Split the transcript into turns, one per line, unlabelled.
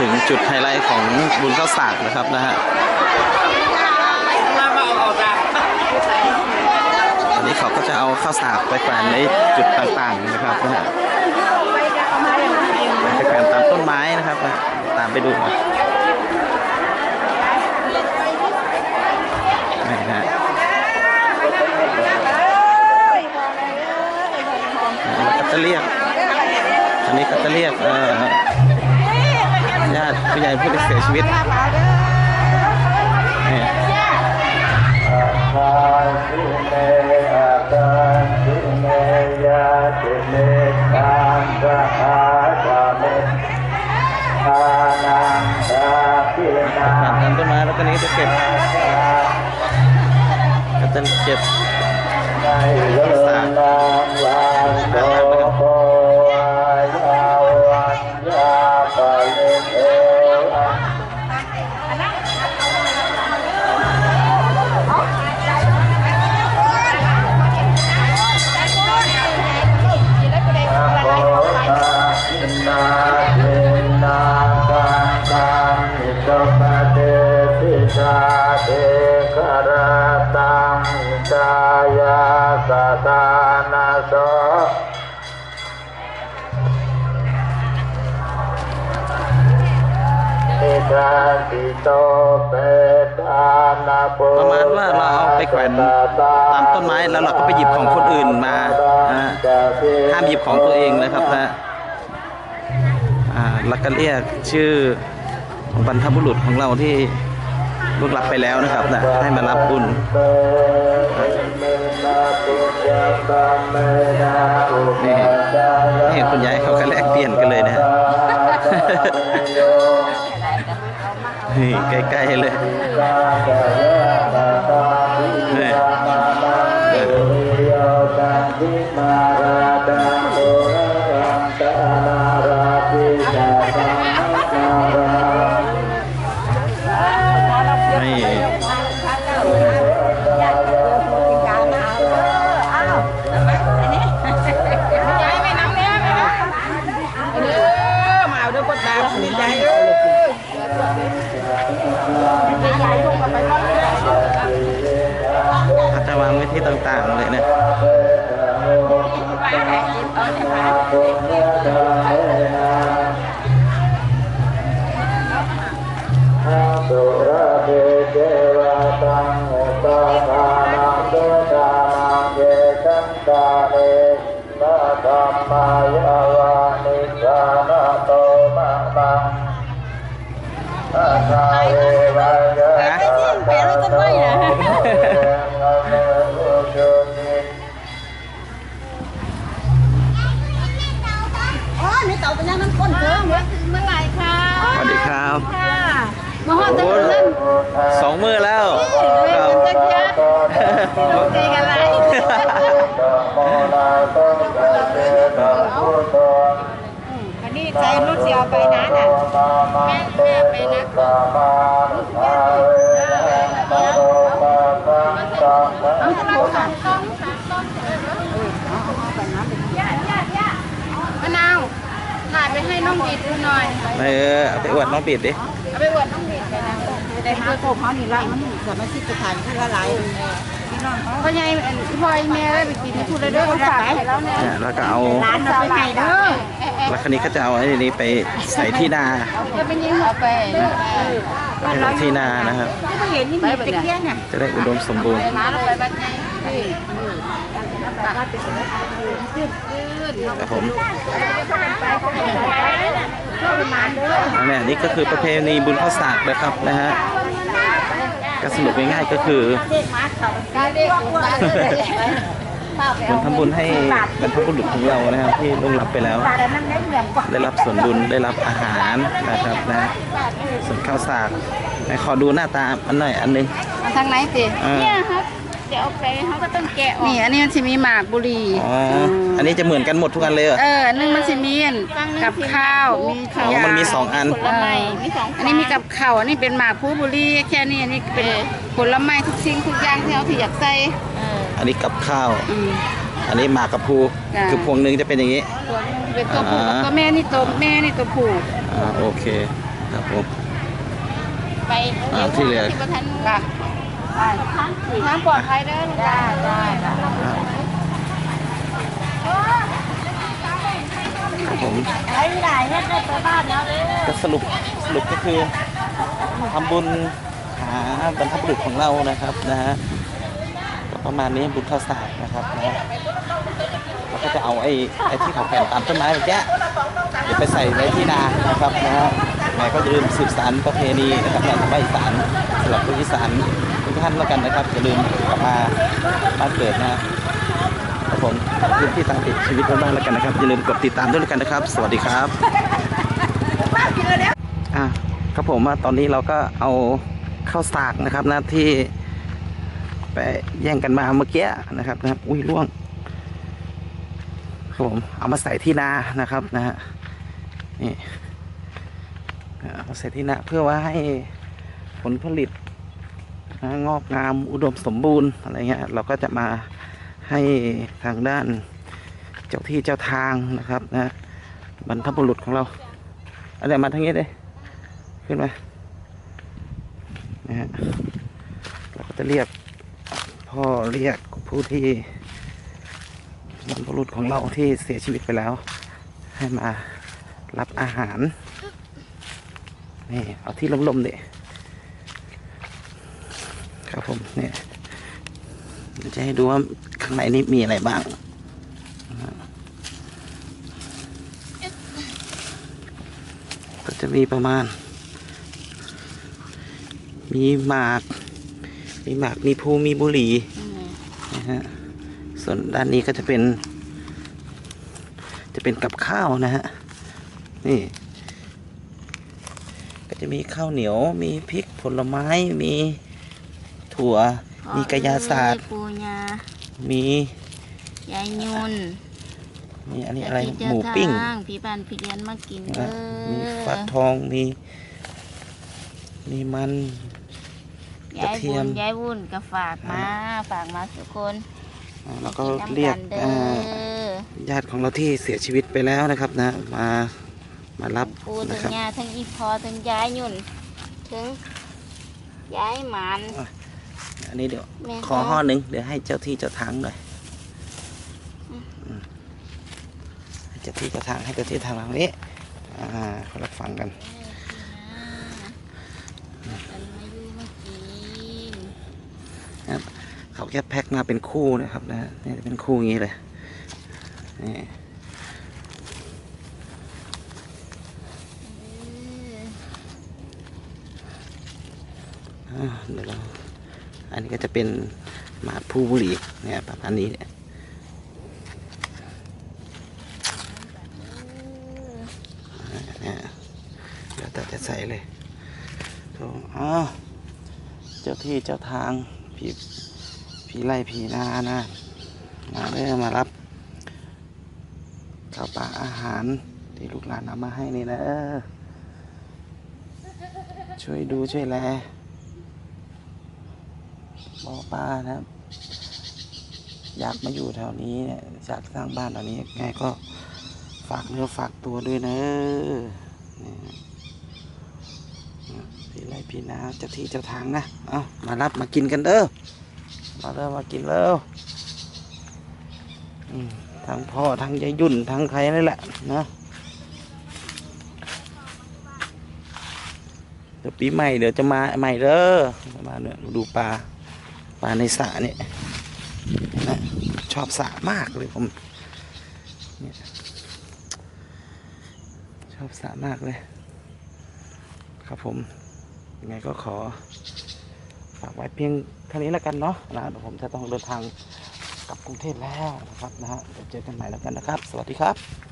ถึงจุดไฮไลท์ของบุญข้าวสากนะครับนะฮะอันนี้เขาก็จะเอาข้าวสากไปแขวนในจุดต่างๆนะครับนะฮะไปแขวนตามต้นไม้นะครับนะตามไปดูนะนี่ฮะก็จะเรียกอันนี้ก็จะเรียกเอ่อาติผู้ใหญ่ผู้ที่เสียชี
ประ
มาณว่าเราเอาไปแขวนตามต้นไม้แล้วเราก็ไปหยิบของคนอื่นมาฮะห้ามหยิบของตัวเองนะครับนะล้วก็เรียกชื่อของบรรพบุรุษของเราที่ลุกลับไปแล้วนะครับนะให้มารับบุญนี่นี่เห็นคุณยายเขาก็แลกเปลี่ยนกันเลยนะฮะ นี่ใกล้ ๆ เลย
สุรเดเจะนะเป
ลี่ยนแล้วจะไม่นะอ๋อนี่เต่าเป็นยังมันก้นเถิงเมื่อไหร่คะ
สวัสดีครับ
ค่ะมาฮอดตะลึง
สองมือแล้วค
เฮ้
รั
ย
บ
มันจะยัดตีกันไรอันนี้ใจรุ่นเดียวไปนะน่ะแม่แม่ไปนะเอาจะมาสามต้นสามต้นมะนาวถ่ายไปให้ น้องบีดดูหน่อย
เออเอาไปอวดน้องปิดดิ
เอาไปอวดน้องบีดไปนะได้มาโคเขานี่ละมันจะมาคิดจะถ่ายที่ละลาย พ่อใหญ่พ่อแม่ได้ไปกินพูดเลยเด้อเขาฝากให้แล้วเนี่ย
เนี่ยแล้วก็เอา
ร้านเราไปให้เด้อ
แล้วคันนี้เขาจะเอาไอ้นี่ไปใส่ที่นา
จะไปยิงเอาไป
ไปใส่ที่นานะครับ
ไม่เห็นนี่มีตะเกียงอะ
จะได้อุดมสมบูรณ์
ร้านเราไปบ้านใหญ่
ครับผมอันนี้นี่ก็คือประเพณีบุญข้าวสากนะครับนะฮะ ก็สรุปง่ายๆก็คือ
การเด็กมาเลย
บุญทำบุญให้บรรพบุรุษของเรานะครับที่ล่วงลับไปแล้ว ได้รับส่วนบุญได้รับอาหารนะครับนะส่วนข้าวสากไหนขอดูหน้าตาอันหน่อยอันหนึง
ทางไหนติ
อ่า
เนี่ย ครับเดี๋ยวเอาไปเขาก็ต้องแกะนี่อันนี้มันจะมีหมากบุรี
อ๋ออันนี้จะเหมือนกันหมดทุกอันเลยเหรอ
เอออันนึงมันจะมีอันกับข้าวมีทุก
อ๋อ
อย่าง
มันมีสองอัน
ผลไม้มีสองอันนี้มีกับข้าวอันนี้เป็นหมากผู้บุรีแค่นี้อันนี้เป็นผลไม้ทุกสิ่งทุกอย่างที่เราที่อยากใส่
อันนี้กับข้าว
อืม
อันนี้หมากกับพู
จ้ะ
คือพวงหนึงจะเป็นอย่างนี้
ตัวนึงเป็นตัวผู้
อ่า
ตัวแม่นี่ตัวแม่นี่ตัวผู้
อ่าโอเคครับผม
ไป
อ่าที่เหลือ
ที่ประทันค่ะ ทางปลอดภัยเด้อได้ได้ค่ะ
ครับผม
ไอ้ไม่ได้ได้ไปบ้านแล้วเด้อ
ก็สรุปสรุปก็คือทำบุญหาบรรพบุรุษของเรานะครับนะฮะประมาณนี้บุญข้าวสากนะครับนะฮะแล้วก็จะเอาไอ้ไอ้ที่เขาแผ่นตามต้นไม้เมื่อกี้เดี๋ยวไปใส่ไว้ที่นานะครับนะฮะแหมก็อย่าลืมสืบสานประเพณีนะครับแบบภาคอีสานสำหรับคนอีสาน ท่านแล้วกันนะครับอย่าลืมกลับมาบ้านเกิดนะครับผมพื้นที่ตามติดชีวิตบ้านๆแล้วกันนะครับอย่าลืมกดติดตามด้วยแล้วกันนะครับ สวัสดีครับอะครับผมว่าตอนนี้เราก็เอาข้าวสากนะครับนะที่ไปแย่งกันมาเมื่อกี้นะครับนะครับ อุ้ยล่วงครับผมเอามาใส่ที่นานะครับนะฮะนี่เอาใส่ที่นาเพื่อว่าให้ผลผลิต งอกงามอุดมสมบูรณ์อะไรเงี้ยเราก็จะมาให้ทางด้านเจ้าที่เจ้าทางนะครับนะบรรพบุรุษของเราอะไรมาทางนี้เลยขึ้นมานะฮะเราก็จะเรียกพ่อเรียกผู้ที่บรรพบุรุษของเราที่เสียชีวิตไปแล้ว ให้มารับอาหารนี่เอาที่ลมๆเด็ ครับผมเนี่ยจะให้ดูว่าข้างในนี้มีอะไรบ้างก็จะมีประมาณ มีหมาก มีหมากมีภูมีบุหรี่นะฮะส่วนด้านนี้ก็จะเป็น จะเป็นกับข้าวนะฮะนี่ ก็จะมีข้าวเหนียว มีพริกผลไม้มี ถั่ว มีกระยาศาสตร์
ปูยา
มี
ยายยุน
มีอันนี้อะไร
พี่เจ้า
หมูปิ้ง
ทางพี่บ้านพี่เรียนมากิน
นะ
เด้
ฮะ
อ
มีฟักทองมีมีมัน
ยาย
กระเที
บุ
ยม
ญยายบุญก็ฝากมาฝากมาทุกคน
อ่าแล้วก็
นน้ำ
เรียก
นเด้
อ่า
อ
ญาติของเราที่เสียชีวิตไปแล้วนะครับนะ มามารับ
ปูถึ
นะ
ง
ครับ
ยาทั้งอีพอถึงยายยุ่นถึงยายหมัน
อันนี้เดี๋ยว
แม่
ขอห่อหนึ่งเดี๋ยวให้เจ้าที่เจ้าทางหน่อยอืมให้เจ้าที่เจ้าทางให้เจ้าที่ทางทางนี้อ่าคนละฝั่งกัน
กันมาอยู่มากิน
เขาแค่แพ็คมาเป็นคู่นะครับนะนี่เป็นคู่อย่างนี้เลยนี่อ่าเดี๋ยวเรา อันนี้ก็จะเป็นหมากผู้บุหรี่เนี่ยประมาณนี้เนี่ยเดี๋ยวแต่จะใส่เลยโอ้อ๋อเจ้าที่เจ้าทางผีผีไล่ผีนานะมาเด้อมารับข้าวปลาอาหารที่ลูกหลานเอามาให้นี่นะช่วยดูช่วยแล บอป้านะครับ อยากมาอยู่แถวนี้เนี่ยอยากสร้างบ้านแถวนี้ไงก็ฝากเนื้อฝากตัวด้วยนะนี่พี่ไล่พี่นาเจ้าที่เจ้าทางนะเอามารับมากินกันเด้อมาเด้อมากินแล้วทั้งพ่อทั้งยายยุ่นทั้งใครนี่แหละนะเดี๋ยวปีใหม่เดี๋ยวจะมาใหม่เด้อมาเนี่ยดูปลา ปลาในสระเนี่ยนะชอบสระมากเลยผมชอบสระมากเลย ครับผมยังไงก็ขอฝากไว้เพียงเท่านี้แล้วกันเนาะนะเดี๋ยวผมจะต้องเดินทางกลับกรุงเทพแล้วนะครับนะฮะเดี๋ยวเจอกันใหม่แล้วกันนะครับ สวัสดีครับ